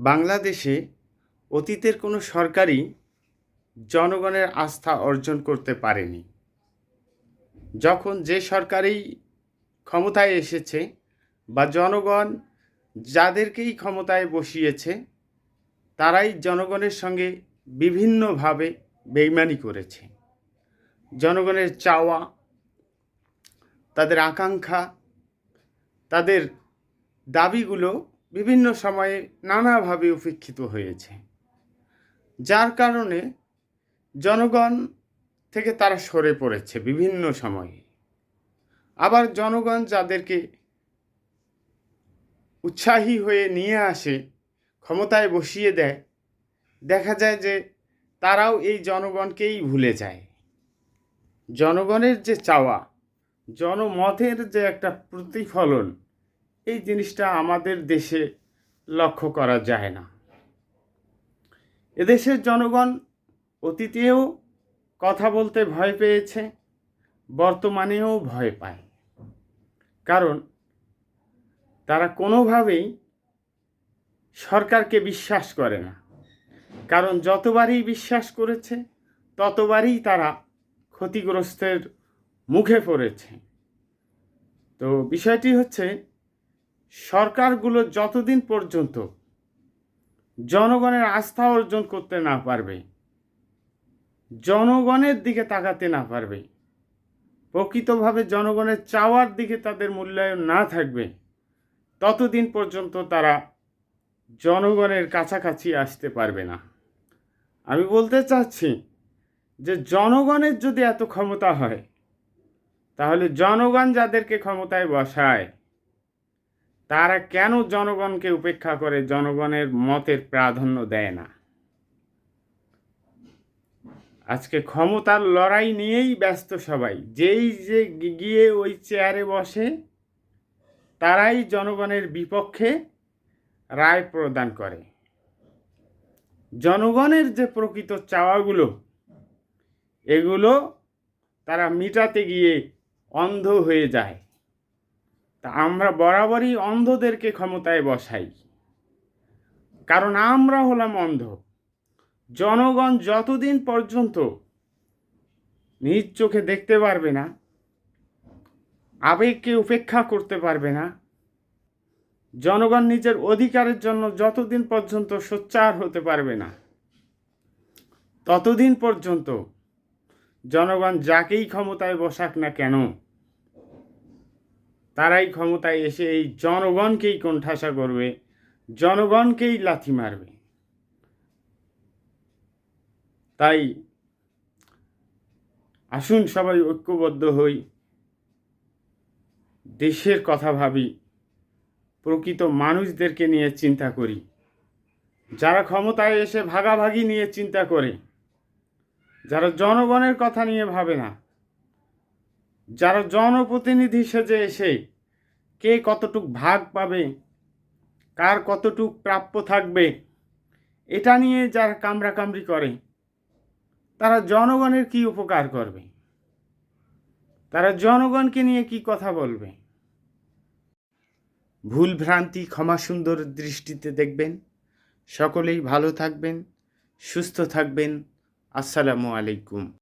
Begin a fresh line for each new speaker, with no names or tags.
বাংলাদেশে অতীতের কোনো সরকারই জনগণের আস্থা অর্জন করতে পারেনি। যখন যে সরকারই ক্ষমতায় এসেছে বা জনগণ যাদেরকেই ক্ষমতায় বসিয়েছে, তারাই জনগণের সঙ্গে বিভিন্নভাবে বেইমানি করেছে। জনগণের চাওয়া, তাদের আকাঙ্ক্ষা, তাদের দাবিগুলো বিভিন্ন সময়ে নানাভাবে উপেক্ষিত হয়েছে। যার কারণে জনগণ থেকে তারা সরে পড়েছে বিভিন্ন সময়ে। আবার জনগণ যাদেরকে উৎসাহী হয়ে নিয়ে আসে, ক্ষমতায় বসিয়ে দেয়, দেখা যায় যে তারাও এই জনগণকেই ভুলে যায়। জনগণের যে চাওয়া, জনমতের যে একটা প্রতিফলন এই জিনিসটা আমাদের দেশে লক্ষ্য করা যায় না। এদেশের জনগণ অতীতেও কথা বলতে ভয় পেয়েছে, বর্তমানেও ভয় পায়। কারণ তারা কোনোভাবেই সরকারকে বিশ্বাস করে না। কারণ যতবারই বিশ্বাস করেছে, ততবারই তারা ক্ষতিগ্রস্তের মুখে পড়েছে। তো বিষয়টি হচ্ছে সরকারগুলো যতদিন পর্যন্ত জনগণের আস্থা অর্জন করতে না পারবে, জনগণের দিকে তাকাতে না পারবে, প্রকৃতভাবে জনগণের চাওয়ার দিকে তাদের মূল্যায়ন না থাকবে, ততদিন পর্যন্ত তারা জনগণের কাছাকাছি আসতে পারবে না। আমি বলতে চাচ্ছি যে জনগণের যদি এত ক্ষমতা হয়, তাহলে জনগণ যাদেরকে ক্ষমতায় বসায় তারা কেন জনগণকে উপেক্ষা করে জনগণের মতের প্রাধান্য দেয় না? আজকে ক্ষমতার লড়াই নিয়েই ব্যস্ত সবাই। যেই যে গিয়ে ওই চেয়ারে বসে, তারাই জনগণের বিপক্ষে রায় প্রদান করে। জনগণের যে প্রকৃত চাওয়াগুলো, এগুলো তারা মিটাতে গিয়ে অন্ধ হয়ে যায়। তা আমরা বরাবরই অন্ধদেরকে ক্ষমতায় বসাই। কারণ আমরা হলাম অন্ধ। জনগণ যতদিন পর্যন্ত নিজ চোখে দেখতে পারবে না, আবেগকে উপেক্ষা করতে পারবে না, জনগণ নিজের অধিকারের জন্য যতদিন পর্যন্ত সোচ্চার হতে পারবে না, ততদিন পর্যন্ত জনগণ যাকেই ক্ষমতায় বসাক না কেন তারাই ক্ষমতায় এসে এই জনগণকেই কোণঠাসা করবে, জনগণকেই লাথি মারবে। তাই আসুন সবাই ঐক্যবদ্ধ হই, দেশের কথা ভাবি, প্রকৃত মানুষদেরকে নিয়ে চিন্তা করি। যারা ক্ষমতায় এসে ভাগাভাগি নিয়ে চিন্তা করে, যারা জনগণের কথা নিয়ে ভাবে না, যারা জনপ্রতিনিধি সেজে এসে কে কতটুক ভাগ পাবে? কার কতটুক প্রাপ্য থাকবে? এটা নিয়ে যারা কামড়াকামড়ি করে, তারা জনগণের কি উপকার করবে? তারা জনগণকে নিয়ে কি কথা বলবে? ভুল ভ্রান্তি ক্ষমা সুন্দর দৃষ্টিতে দেখবেন। সকলেই ভালো থাকবেন, সুস্থ থাকবেন। আসসালামু আলাইকুম।